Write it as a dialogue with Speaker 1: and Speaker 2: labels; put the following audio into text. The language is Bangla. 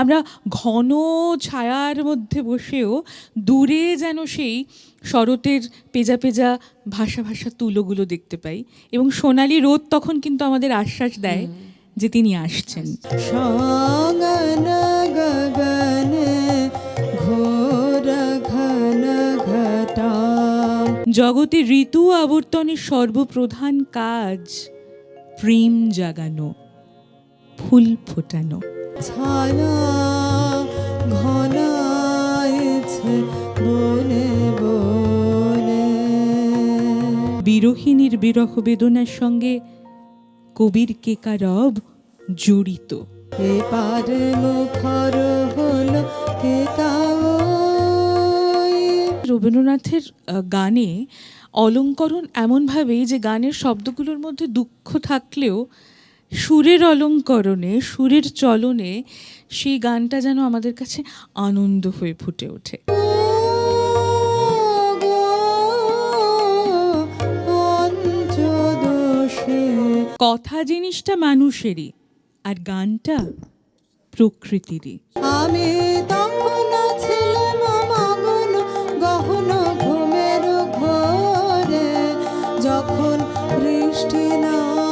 Speaker 1: আমরা ঘন ছায়ার মধ্যে বসেও দূরে যেন সেই শরতের পেজা পেজা ভাষা ভাষা তুলোগুলো দেখতে পাই। এবং সোনালি রোদ তখন কিন্তু আমাদের আশ্বাস দেয় যে তিনি আসছেন। জগতে ঋতু আবর্তনের সর্বপ্রধান কাজ প্রেম জাগানো ফুল ফোটানো।
Speaker 2: ছায়া ঘনাইছে বনে বনে।
Speaker 1: বিরহিণীর বিরহ বেদনার সঙ্গে কবির কেকারব জড়িত?
Speaker 2: এপার মুখর হলো কে কাওই
Speaker 1: রবীন্দ্রনাথের গানে অলঙ্করণ এমনভাবে যে গানের শব্দগুলোর মধ্যে দুঃখ থাকলেও সুরের অলঙ্করণে, সুরের চলনে সেই গানটা যেন আমাদের কাছে আনন্দ হয়ে ফুটে ওঠে। কথা জিনিসটা মানুষেরই, আর গানটা প্রকৃতিরই।
Speaker 2: আমি যখন বৃষ্টি না